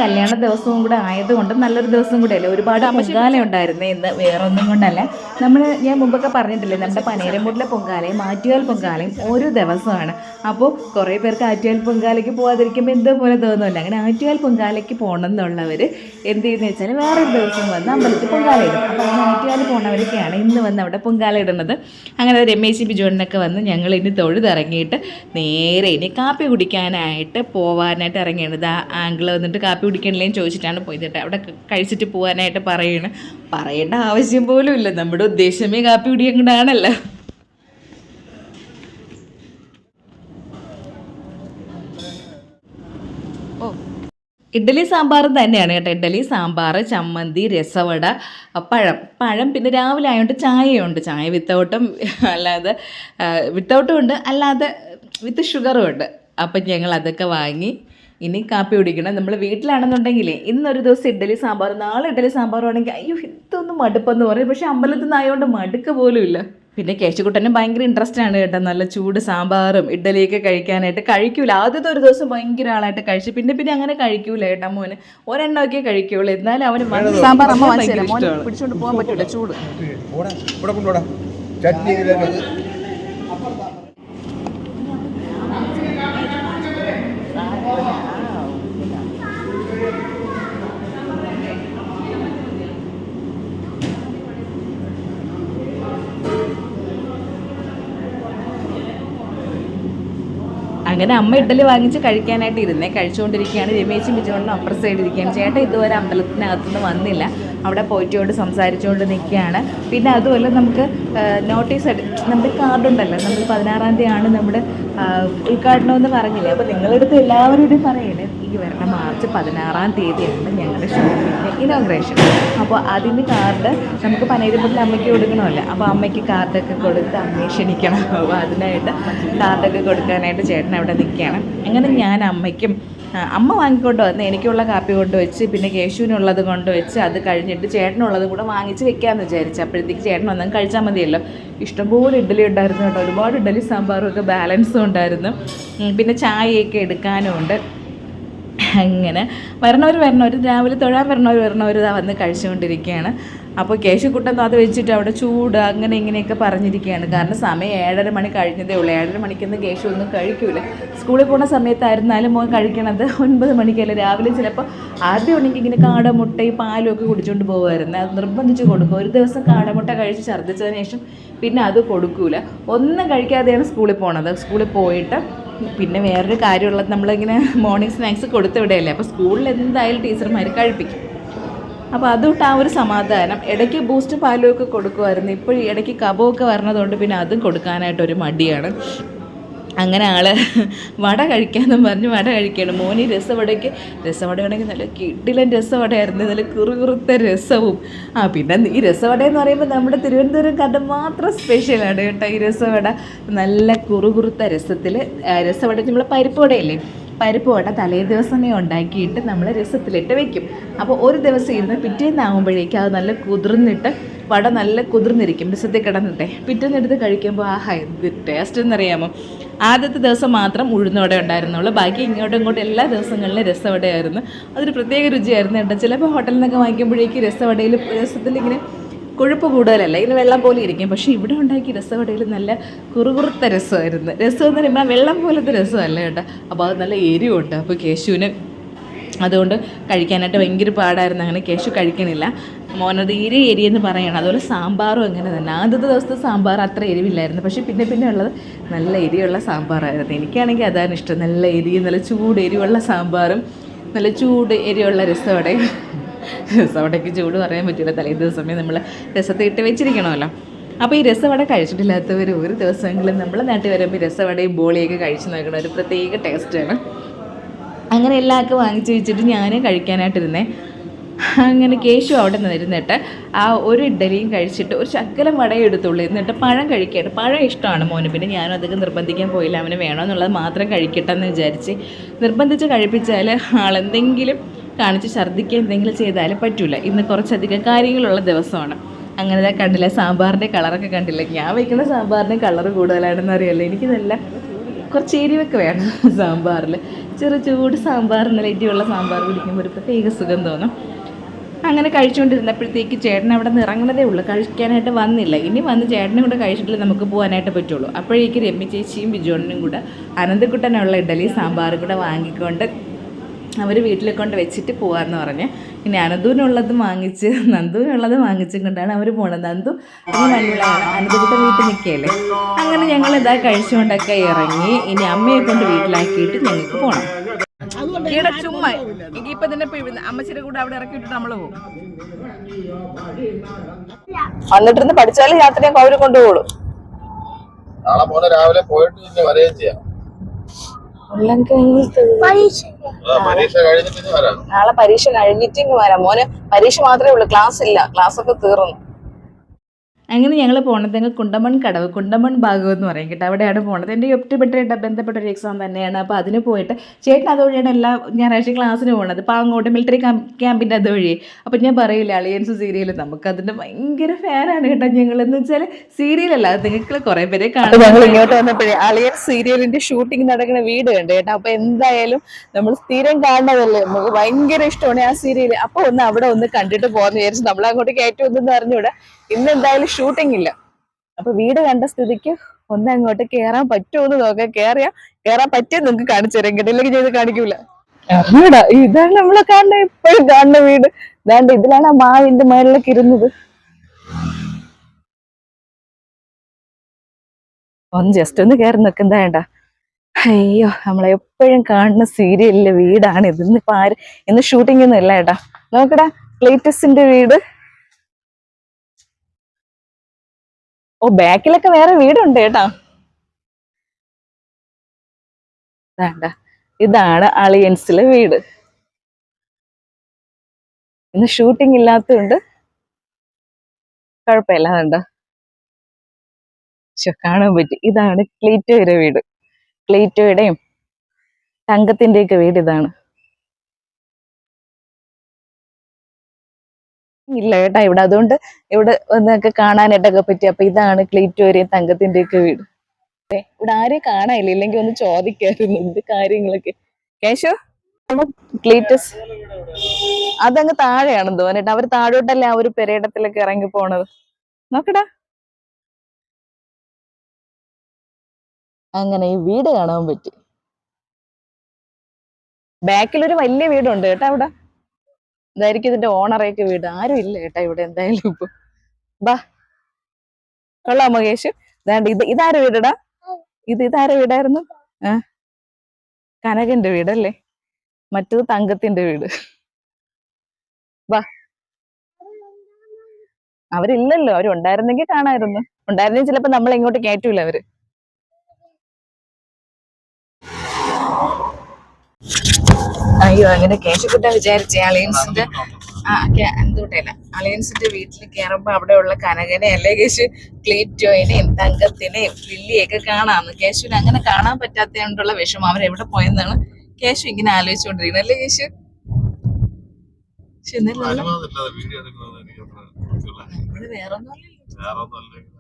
[SPEAKER 1] കല്യാണ ദിവസവും കൂടെ ആയതുകൊണ്ട് നല്ലൊരു ദിവസം കൂടെ അല്ലേ ഒരുപാട് പൊങ്കാല ഉണ്ടായിരുന്നു ഇന്ന് വേറൊന്നും കൊണ്ടല്ല. നമ്മൾ ഞാൻ മുമ്പൊക്കെ പറഞ്ഞിട്ടില്ലേ നമ്മുടെ പനേരമ്പൂട്ടിലെ പൊങ്കാലയും ആറ്റുകാൽ പൊങ്കാലയും ഓരോ ദിവസമാണ്. അപ്പോൾ കുറേ പേർക്ക് ആറ്റുകാൽ പൊങ്കാലയ്ക്ക് പോകാതിരിക്കുമ്പോൾ എന്തോ പോലെ തോന്നുന്നില്ല അങ്ങനെ ആറ്റുകാൽ പൊങ്കാലയ്ക്ക് പോകണം എന്നുള്ളവർ എന്ത് ചെയ്യുന്നത് വെച്ചാൽ വേറൊരു ദിവസം വന്ന് അമ്പലത്തിൽ പൊങ്കാല ഇടും. അപ്പോൾ അങ്ങനെ ആറ്റുകാൽ പോണവരൊക്കെയാണ് ഇന്ന് വന്ന് അവിടെ പൊങ്കാല ഇടുന്നത്. അങ്ങനെ രമേശ് ബിജുവണ്ണൊക്കെ വന്ന് ഞങ്ങൾ ഇനി തൊഴുതിറങ്ങിയിട്ട് നേരെ ഇനി കാപ്പി കുടിക്കാനായിട്ട് പോവാനായിട്ട് ഇറങ്ങിയത് ആ ആങ്കിൾ വന്നിട്ട് കാപ്പി കുടിക്കണില്ലേന്ന് ചോദിച്ചിട്ടാണ് പോയത് കേട്ടോ. അവിടെ കഴിച്ചിട്ട് പോകാനായിട്ട് പറയണ. പറയേണ്ട ആവശ്യം പോലും ഇല്ല. നമ്മുടെ ഉദ്ദേശമേ കാപ്പി കുടിക്കണ്ടാണല്ലോ ഇഡ്ഡലി സാമ്പാർ തന്നെയാണ് കേട്ടോ. ഇഡ്ഡലി സാമ്പാർ ചമ്മന്തി രസവട പഴം. പഴം പിന്നെ രാവിലെ ആയതുകൊണ്ട് ചായയുണ്ട്. ചായ വിത്തൗട്ടും അല്ലാതെ വിത്തൗട്ടും ഉണ്ട്. അല്ലാതെ വിത്ത് ഷുഗറും ഉണ്ട്. അപ്പം ഞങ്ങൾ അതൊക്കെ വാങ്ങി ഇനി കാപ്പി കുടിക്കണം. നമ്മൾ വീട്ടിലാണെന്നുണ്ടെങ്കിൽ ഇന്നൊരു ദിവസം ഇഡ്ഡലി സാമ്പാർ നാളെ ഇഡ്ഡലി സാമ്പാർ ആണെങ്കിൽ അയ്യോ ഇതൊന്നും മടുപ്പെന്ന് പറയും. പക്ഷേ അമ്പലത്തിൽ നിന്ന് ആയതുകൊണ്ട് മടുക്ക പോലും ഇല്ല. പിന്നെ കേശുകുട്ടനും ഭയങ്കര ഇൻട്രസ്റ്റ് ആണ് കേട്ടോ. നല്ല ചൂട് സാമ്പാറും ഇഡ്ഡലിയൊക്കെ കഴിക്കാനായിട്ട്. കഴിക്കൂല. ആദ്യത്തെ ഒരു ദിവസം ഭയങ്കര ആളായിട്ട് കഴിച്ചു. പിന്നെ പിന്നെ അങ്ങനെ കഴിക്കൂല കേട്ടോ മോന്. ഒരെണ്ണമൊക്കെ കഴിക്കുള്ളൂ. എന്നാലും അവന്
[SPEAKER 3] സാമ്പാർ അമ്മ. പിടിച്ചോണ്ട് പോകാൻ പറ്റൂല. ചൂട്.
[SPEAKER 5] ചട്നി
[SPEAKER 1] അങ്ങനെ അമ്മ ഇഡ്ഡലി വാങ്ങിച്ച് കഴിക്കാനായിട്ട് ഇരുന്നേ. കഴിച്ചുകൊണ്ടിരിക്കുകയാണ്. രമേശും വിജയോണ്ടും അപ്പുറ സൈഡ് ഇരിക്കുകയാണ്. ചേട്ടൻ ഇതുവരെ അമ്പലത്തിനകത്തുനിന്ന് വന്നില്ല. അവിടെ പോയിട്ടോട് സംസാരിച്ചുകൊണ്ട് നിൽക്കുകയാണ് പിന്നെ അതുമല്ല നമുക്ക് നോട്ടീസ് നമ്മുടെ കാർഡുണ്ടല്ലോ നമ്മൾ പതിനാറാം തീയതിയാണ് നമ്മുടെ ഉദ്ഘാടനമെന്ന് പറഞ്ഞില്ലേ? അപ്പോൾ നിങ്ങളെടുത്ത് എല്ലാവരോടും പറയണേ ഈ വരുന്ന മാർച്ച് പതിനാറാം തീയതിയാണ് ഞങ്ങളുടെ ഷോപ്പിന്റെ ഇനോഗ്രേഷൻ അപ്പോൾ അതിന് കാർഡ് നമുക്ക് പനേരുമ്പത്തിൽ അമ്മയ്ക്ക് കൊടുക്കണമല്ലോ. അപ്പോൾ അമ്മയ്ക്ക് കാർഡൊക്കെ കൊടുത്ത് അമ്മയെ ക്ഷണിക്കണം. അപ്പോൾ അതിനായിട്ട് കാർഡൊക്കെ കൊടുക്കാനായിട്ട് ചേട്ടൻ അവിടെ നിൽക്കുകയാണ് അങ്ങനെ ഞാൻ അമ്മയ്ക്കും അമ്മ വാങ്ങിക്കൊണ്ട് വന്ന് എനിക്കുള്ള കാപ്പി കൊണ്ട് വെച്ച് പിന്നെ കേശുവിനുള്ളത് കൊണ്ട് വെച്ച് അത് കഴിഞ്ഞിട്ട് ചേട്ടനുള്ളതും കൂടെ വാങ്ങിച്ച് വെക്കാമെന്ന് വിചാരിച്ചു. അപ്പോഴത്തേക്ക് ചേട്ടൻ വന്നാൽ കഴിച്ചാൽ മതിയല്ലോ. ഇഷ്ടംപോലെ ഇഡ്ഡലി ഉണ്ടായിരുന്നു കേട്ടോ. ഒരുപാട് ഇഡ്ഡലി സാമ്പാറും ഒക്കെ ബാലൻസും ഉണ്ടായിരുന്നു. പിന്നെ ചായയൊക്കെ എടുക്കാനും ഉണ്ട് അങ്ങനെ വരണവർ വരണവർ രാവിലെ തൊഴാൻ വരണവർ വരണവർ ഇതാ വന്ന് കഴിച്ചുകൊണ്ടിരിക്കുകയാണ്. അപ്പോൾ കേശുക്കുട്ടൻ അത് വെച്ചിട്ട് അവിടെ ചൂട് അങ്ങനെ ഇങ്ങനെയൊക്കെ പറഞ്ഞിരിക്കുകയാണ്. കാരണം സമയം ഏഴര മണി കഴിഞ്ഞതേ ഉള്ളൂ. ഏഴര മണിക്കൊന്നും കേശു ഒന്നും കഴിക്കൂല. സ്കൂളിൽ പോകുന്ന സമയത്തായിരുന്നാലും മോൻ കഴിക്കണത് ഒൻപത് മണിക്കല്ല. രാവിലെ ചിലപ്പോൾ ആദ്യം ഉണ്ടെങ്കിൽ ഇങ്ങനെ കാടമുട്ടയും പാലും ഒക്കെ കുടിച്ചുകൊണ്ട് പോകുമായിരുന്നു അത് നിർബന്ധിച്ച് കൊടുക്കും. ഒരു ദിവസം കാടമുട്ട കഴിച്ച് ഛർദ്ദിച്ചതിന് ശേഷം പിന്നെ അത് കൊടുക്കൂല. ഒന്നും കഴിക്കാതെയാണ് സ്കൂളിൽ പോണത്. സ്കൂളിൽ പോയിട്ട് പിന്നെ വേറൊരു കാര്യമുള്ളത് നമ്മളിങ്ങനെ മോർണിംഗ് സ്നാക്സ് കൊടുത്തുവിടെയല്ലേ? അപ്പോൾ സ്കൂളിൽ എന്തായാലും ടീച്ചർമാർ കഴിപ്പിക്കും. അപ്പോൾ അതുകൊണ്ട് ആ ഒരു സമാധാനം. ഇടയ്ക്ക് ബൂസ്റ്റ് പാലും ഒക്കെ കൊടുക്കുമായിരുന്നു. ഇപ്പോൾ ഇടയ്ക്ക് കബമൊക്കെ വരണതുകൊണ്ട് പിന്നെ അതും കൊടുക്കാനായിട്ടൊരു മടിയാണ്. അങ്ങനെ ആൾ വട കഴിക്കാമെന്നും പറഞ്ഞ് വട കഴിക്കണം. മോനി രസവടയ്ക്ക് രസവടയാണെങ്കിൽ നല്ല കിടിലൻ രസവടയായിരുന്നു. നല്ല കുറുകുറുത്ത രസവും. ആ പിന്നെ ഈ രസവട എന്ന് പറയുമ്പോൾ നമ്മുടെ തിരുവനന്തപുരം കഥ മാത്രം സ്പെഷ്യലാണ് കേട്ടോ ഈ രസവട. നല്ല കുറുകുറുത്ത രസത്തിൽ രസവട നമ്മൾ പരിപ്പ് വടയല്ലേ? പരിപ്പ് വട തലേ ദിവസമേ ഉണ്ടാക്കിയിട്ട് നമ്മൾ രസത്തിലിട്ട് വെക്കും. അപ്പോൾ ഒരു ദിവസം ഇരുന്ന് പിറ്റേന്നാകുമ്പോഴേക്കും അത് നല്ല കുതിർന്നിട്ട് വട നല്ല കുതിർന്നിരിക്കും. രസത്തിൽ കിടന്നിട്ടെ. പിറ്റേന്ന് എടുത്ത് കഴിക്കുമ്പോൾ ആഹാ എന്ത് ടേസ്റ്റ് എന്നറിയാമോ? ആദ്യത്തെ ദിവസം മാത്രം ഉഴുന്നോടെ ഉണ്ടായിരുന്നുള്ളൂ. ബാക്കി ഇങ്ങോട്ടും ഇങ്ങോട്ടും എല്ലാ ദിവസങ്ങളിലും രസവടയായിരുന്നു. അതൊരു പ്രത്യേക രുചിയായിരുന്നു കേട്ടോ. ചിലപ്പോൾ ഹോട്ടലിൽ നിന്നൊക്കെ വാങ്ങിക്കുമ്പോഴേക്ക് രസവടയിൽ രസത്തിൽ ഇങ്ങനെ കൊഴുപ്പ് കൂടുതലല്ല. ഇങ്ങനെ വെള്ളം പോലെ ഇരിക്കും. പക്ഷേ ഇവിടെ ഉണ്ടാക്കിയ രസവടയിൽ നല്ല കുറുകുറുത്ത രസമായിരുന്നു. രസം എന്ന് പറയുമ്പോൾ വെള്ളം പോലത്തെ രസമല്ല കേട്ടോ. അപ്പോൾ അത് നല്ല എരിവുണ്ട്. അപ്പോൾ കേശുവിന് അതുകൊണ്ട് കഴിക്കാനായിട്ട് ഭയങ്കര പാടായിരുന്നു. അങ്ങനെ കേശു കഴിക്കണില്ല. മോനത് എരി എന്ന് പറയണം അതുപോലെ സാമ്പാറും അങ്ങനെ തന്നെ. ആദ്യത്തെ ദിവസത്തെ സാമ്പാർ അത്ര എരിവില്ലായിരുന്നു. പക്ഷേ പിന്നെ പിന്നെ ഉള്ളത് നല്ല എരിയുള്ള സാമ്പാറായിരുന്നു. എനിക്കാണെങ്കിൽ അതാണ് ഇഷ്ടം. നല്ല എരി നല്ല ചൂട് എരിവുള്ള സാമ്പാറും നല്ല ചൂട് എരിയുള്ള രസവടെ രസവടയ്ക്ക് ചൂട് പറയാൻ പറ്റില്ല. തലേ ദിവസമേ നമ്മൾ രസത്തെ ഇട്ട് വെച്ചിരിക്കണമല്ലോ. അപ്പോൾ ഈ രസവട കഴിച്ചിട്ടില്ലാത്തവർ ഒരു ദിവസമെങ്കിലും നമ്മളെ നാട്ടിൽ വരുമ്പോൾ രസവടയും ബോളിയൊക്കെ കഴിച്ച് നോക്കണം ഒരു പ്രത്യേക ടേസ്റ്റാണ് അങ്ങനെ എല്ലാവർക്കും വാങ്ങിച്ച് വെച്ചിട്ട് ഞാൻ കഴിക്കാനായിട്ടിരുന്നേ. അങ്ങനെ കേശു അവിടെ നിന്ന് ഇരുന്നിട്ട് ആ ഒരു ഇഡ്ഡലിയും കഴിച്ചിട്ട് ഒരു ശക്കലം വടയും എടുത്തുള്ളൂ എന്നിട്ട് പഴം കഴിക്കട്ടെ പഴം ഇഷ്ടമാണ് മോന്. പിന്നെ ഞാനും അതൊക്കെ നിർബന്ധിക്കാൻ പോയില്ല. അവന് വേണമെന്നുള്ളത് മാത്രം കഴിക്കട്ടെ എന്ന് വിചാരിച്ച് നിർബന്ധിച്ച് കഴിപ്പിച്ചാൽ ആളെന്തെങ്കിലും കാണിച്ച് ഛർദ്ദിക്കുക എന്തെങ്കിലും ചെയ്താലും പറ്റില്ല ഇന്ന് കുറച്ചധികം കാര്യങ്ങളുള്ള ദിവസമാണ്. അങ്ങനെ കണ്ടില്ല സാമ്പാറിന്റെ കളറൊക്കെ കണ്ടില്ല? ഞാൻ വയ്ക്കുന്ന സാമ്പാറിന് കളർ കൂടുതലാണെന്ന് അറിയാമല്ലോ എനിക്ക് നല്ല കുറച്ച് എരിവൊക്കെ വേണം സാമ്പാറിൽ. ചെറു ചൂട് സാമ്പാറിന് എരിവുള്ള സാമ്പാർ കുടിക്കുമ്പോൾ ഒരു പ്രത്യേക സുഖം തോന്നും. അങ്ങനെ കഴിച്ചുകൊണ്ടിരുന്നപ്പോഴത്തേക്ക് ചേട്ടൻ അവിടെ നിന്ന് ഇറങ്ങുന്നതേ ഉള്ളൂ. കഴിക്കാനായിട്ട് വന്നില്ല. ഇനി വന്ന് ചേട്ടനും കൂടെ കഴിച്ചിട്ടില്ല നമുക്ക് പോകാനായിട്ട് പറ്റുള്ളൂ. അപ്പോഴേക്ക് രമ്യ ചേച്ചിയും ബിജോണിനും കൂടെ അനന്തക്കുട്ടനുള്ള ഇഡലി സാമ്പാറും കൂടെ വാങ്ങിക്കൊണ്ട് അവർ വീട്ടിൽ കൊണ്ട് വെച്ചിട്ട് പോകാമെന്ന് പറഞ്ഞ്. ഇനി അനന്തുവിനുള്ളത് വാങ്ങിച്ച് നന്ദുവിനുള്ളത് വാങ്ങിച്ചും കൊണ്ടാണ് അവർ പോണത്. നന്ദു ഇനി മഞ്ഞളാണ് അനന്തകുട്ട വീട്ടിൽ നിൽക്കുകയല്ലേ അങ്ങനെ ഞങ്ങൾ ഇതാ കഴിച്ചുകൊണ്ടൊക്കെ ഇറങ്ങി. ഇനി അമ്മയെ കൊണ്ട് വീട്ടിലാക്കിയിട്ട് ഞങ്ങൾക്ക് പോകണം ഇവിടെ ചുമ്മാ. ഇപ്പൊ തന്നെ അമ്മച്ചിയുടെ കൂടെ അവിടെ ഇറക്കി വിട്ടിട്ട് നമ്മൾ പോകും
[SPEAKER 3] വന്നിട്ടിരുന്ന് പഠിച്ചാലും യാത്രയും അവർ കൊണ്ടുപോകും
[SPEAKER 5] നാളെ മോനെ രാവിലെ പോയിട്ട് വരികയും ചെയ്യാം.
[SPEAKER 3] നാളെ പരീക്ഷ കഴിഞ്ഞിട്ട് ഇങ്ങ് വരാം. മോന് പരീക്ഷ മാത്രമേ ഉള്ളൂ ക്ലാസ് ഇല്ല. ക്ലാസ് ഒക്കെ തീർന്നു.
[SPEAKER 1] അങ്ങനെ ഞങ്ങൾ പോണതെങ്കിൽ കുണ്ടമൺ കടവ് കുണ്ടമൺ ഭാഗം എന്ന് പറയും കേട്ടോ. അവിടെയാണ് പോണത്. എന്റെ ഒറ്റപ്പെട്ട ബന്ധപ്പെട്ട ഒരു എക്സാം തന്നെയാണ്. അപ്പോൾ അതിന് പോയിട്ട് ചേട്ടൻ അതുവഴിയാണ് എല്ലാ ഞായറാഴ്ച ക്ലാസ്സിന് പോണത്. അപ്പോൾ അങ്ങോട്ട് മിലിറ്ററി ക്യാമ്പിന്റെ അതുവഴി. അപ്പോൾ ഞാൻ പറയില്ല അളിയൻസ് സീരിയൽ നമുക്കതിന്റെ ഭയങ്കര ഫാനാണ് കേട്ടോ ഞങ്ങൾ എന്ന് വെച്ചാൽ സീരിയലല്ല നിങ്ങൾ കുറേ പേരെ കാണും
[SPEAKER 3] ഞങ്ങൾ ഇങ്ങോട്ട് വന്നപ്പോഴേ അളിയൻ സീരിയലിന്റെ ഷൂട്ടിംഗ് നടക്കുന്ന വീട് കണ്ട് കേട്ടോ. അപ്പോൾ എന്തായാലും നമ്മൾ സ്ഥിരം കാണുന്നതല്ലേ? നമുക്ക് ഭയങ്കര ഇഷ്ടമാണ് ആ സീരിയൽ അപ്പോൾ ഒന്ന് അവിടെ ഒന്ന് കണ്ടിട്ട് പോകാമെന്ന് വിചാരിച്ചു. നമ്മൾ അങ്ങോട്ട് കയറ്റി ഒന്നും അറിഞ്ഞൂടെ ഇന്ന് എന്തായാലും ഷൂട്ടിംഗ് ഇല്ല. അപ്പൊ വീട് കണ്ട സ്ഥിതിക്ക് ഒന്ന് അങ്ങോട്ട് കേറാൻ പറ്റുമോ എന്ന് നോക്കാം. കേറിയാ കേറാൻ പറ്റിയത് നിങ്ങൾക്ക് കാണിച്ചു തരാം. കിട്ടില്ലെങ്കിൽ ചെയ്ത് കാണിക്കൂല. അറിഞ്ഞൂടാ ഇതാണ് നമ്മളെ കാണുന്ന എപ്പോഴും കാണുന്ന വീട്. ഇതാണ്ട് ഇതിലാണ് ആ മാവിന്റെ മേളിലൊക്കെ ഇരുന്നത്. ഒന്ന് ജസ്റ്റ് ഒന്ന് കയറി നിൽക്കുന്നതാ വേണ്ട. അയ്യോ നമ്മളെ എപ്പോഴും കാണുന്ന സീരിയലിലെ വീടാണ് ഇത് ഇന്നിപ്പോ ആര് ഇന്ന് ഷൂട്ടിംഗ് ഒന്നും ഇല്ല ഏട്ടാ. നോക്കടാ ലേറ്റസ്റ്റിന്റെ വീട്. ഓ ബാക്കിലൊക്കെ വേറെ വീടുണ്ട് കേട്ടോ. വേണ്ട. ഇതാണ് അളിയൻസിലെ വീട്. ഇന്ന് ഷൂട്ടിംഗ് ഇല്ലാത്തതുകൊണ്ട് കുഴപ്പമില്ല വേണ്ട. കാണാൻ പറ്റി. ഇതാണ് ക്ലീറ്റോയുടെ വീട്. ക്ലീറ്റോയുടെയും തങ്കത്തിന്റെയൊക്കെ വീട് ഇതാണ്. ഇല്ല കേട്ടാ ഇവിടെ അതുകൊണ്ട് ഇവിടെ ഒന്നൊക്കെ കാണാനായിട്ടൊക്കെ പറ്റി. അപ്പൊ ഇതാണ് ക്ലീറ്റോരെയും തങ്കത്തിന്റെ ഒക്കെ വീട് ഇവിടെ ആരെയും കാണാനില്ല. ഇല്ലെങ്കിൽ ഒന്ന് ചോദിക്കായിരുന്നു എന്ത് കാര്യങ്ങളൊക്കെ. കേശോ? ക്ലീറ്റസ്. അതങ്ങ് താഴെയാണെന്ന് തോന്നിട്ട് അവർ താഴോട്ടല്ലേ ആ ഒരു പെരേടത്തിലൊക്കെ ഇറങ്ങി പോണത്. നോക്കടാ. അങ്ങനെ ഈ വീട് കാണാൻ പറ്റി. ബാക്കിലൊരു വലിയ വീടുണ്ട് കേട്ടോ അവിടെ. ഇതായിരിക്കും ഇതിന്റെ ഓണറേക്ക് വീട്. ആരും ഇല്ല കേട്ടാ ഇവിടെ എന്തായാലും ഇപ്പൊ. ബാ. കൊള്ളാം മകേഷ് ദാണ്ട് ഇത് ഇതാര വീടടാ? ഇത് ഇതാര വീടായിരുന്നു? കനകന്റെ വീടല്ലേ? മറ്റത് തങ്കത്തിന്റെ വീട്. വാ അവരില്ലല്ലോ. അവരുണ്ടായിരുന്നെങ്കിൽ കാണായിരുന്നു. ഉണ്ടായിരുന്നെങ്കിൽ ചിലപ്പോ നമ്മൾ ഇങ്ങോട്ട് കയറ്റൂല അവർ. അയ്യോ അങ്ങനെ കേശക്കുട്ട വിചാരിച്ച അലയൻസിന്റെ ആ എന്തുകൊണ്ടല്ല അലയൻസിന്റെ വീട്ടിൽ കയറുമ്പോ അവിടെയുള്ള കനകനെ അല്ലെ കേശു? ക്ലീറ്റോയിനെയും തങ്കത്തിനെയും ലില്ലിയൊക്കെ കാണാന്ന്. കേശുവിന് അങ്ങനെ കാണാൻ പറ്റാത്തതുകൊണ്ടുള്ള വിഷമം. അവരെവിടെ എവിടെ പോയെന്നാണ് കേശു ഇങ്ങനെ ആലോചിച്ചുകൊണ്ടിരിക്കുന്നത് അല്ലേ കേശു?
[SPEAKER 5] അനുവാദമില്ലാതെ.
[SPEAKER 3] നമ്മൾ വേറെ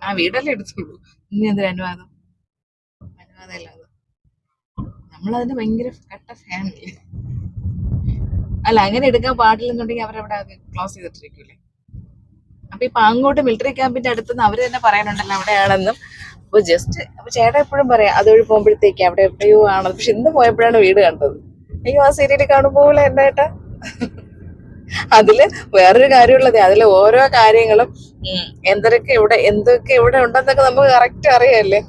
[SPEAKER 3] ആ വീടല്ലേ എടുത്തുള്ളൂ. ഇനി എന്തൊരു അനുവാദം? അനുവാദം അല്ലാതെ നമ്മളതിന് ഭയങ്കര കട്ട ഫാനല്ലേ അല്ല അങ്ങനെ എടുക്കാൻ പാടില്ലെന്നുണ്ടെങ്കിൽ അവരവിടെ ക്ലോസ് ചെയ്തിട്ടിരിക്കൂലേ. അപ്പൊ ഇപ്പൊ അങ്ങോട്ട് മിലിറ്ററി ക്യാമ്പിന്റെ അടുത്തുനിന്ന് അവർ തന്നെ പറയാനുണ്ടല്ലോ അവിടെയാണെന്നും. അപ്പൊ ജസ്റ്റ് അപ്പൊ ചേട്ടാ എപ്പോഴും പറയാം അതുവഴി പോകുമ്പോഴത്തേക്ക് അവിടെ എവിടെയോ ആണെന്ന്. പക്ഷെ ഇന്ന് പോയപ്പോഴാണ് വീട് കണ്ടത്. അയ്യോ ആ സീരിയൽ കാണുമ്പോലെ എന്താ ഏട്ടാ? അതിൽ വേറൊരു കാര്യമുള്ളത് അതിൽ ഓരോ കാര്യങ്ങളും എന്തൊക്കെ ഇവിടെ എന്തൊക്കെ ഇവിടെ ഉണ്ടെന്നൊക്കെ നമുക്ക് കറക്റ്റ് അറിയാല്ലേ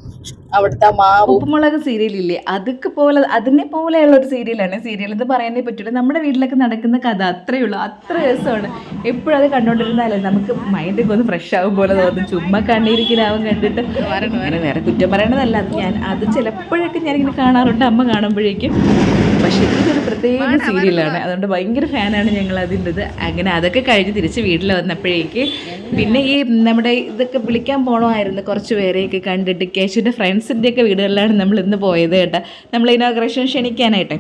[SPEAKER 3] അവിടുത്തെ മാവ്.
[SPEAKER 1] ഉപ്പുമുളക് സീരിയലില്ലേ? അതൊക്കെ പോലെ അതിനെ പോലെയുള്ള ഒരു സീരിയലാണ്. സീരിയൽ എന്ന് പറയാനേ പറ്റില്ല നമ്മുടെ വീട്ടിലൊക്കെ നടക്കുന്ന കഥ അത്രയേ ഉള്ളൂ. അത്ര രസമാണ്. എപ്പോഴും അത് കണ്ടോണ്ടിരുന്നാലേ നമുക്ക് മൈൻഡൊക്കെ ഒന്ന് ഫ്രഷ് ആവും പോലെ തോന്നും. ചുമ്മാ കണ്ണീരിക്കലാവും കണ്ടിട്ട്. വേറെ കുറ്റം പറയണതല്ല. അത് ഞാൻ അത് ചിലപ്പോഴൊക്കെ ഞാൻ ഇങ്ങനെ കാണാറുണ്ട്. അമ്മ കാണുമ്പോഴേക്കും. പക്ഷേ ഇതൊരു പ്രത്യേക സീരിയലാണ്. അതുകൊണ്ട് ഭയങ്കര ഫാനാണ് ഞങ്ങൾ അതിന്റെത്. അങ്ങനെ അതൊക്കെ കഴിഞ്ഞ് തിരിച്ച് വീട്ടിൽ വന്നപ്പോഴേക്ക് പിന്നെ ഈ നമ്മുടെ ഇതൊക്കെ വിളിക്കാൻ പോകണമായിരുന്നു കുറച്ച് പേരെയൊക്കെ കണ്ടിട്ട്. കേശുവിന്റെ ഫ്രണ്ട്സിന്റെയൊക്കെ വീടുകളിലാണ് നമ്മൾ ഇന്ന് പോയത് കേട്ടോ. നമ്മൾ ഇനോഗ്രേഷൻ ക്ഷണിക്കാനായിട്ട്.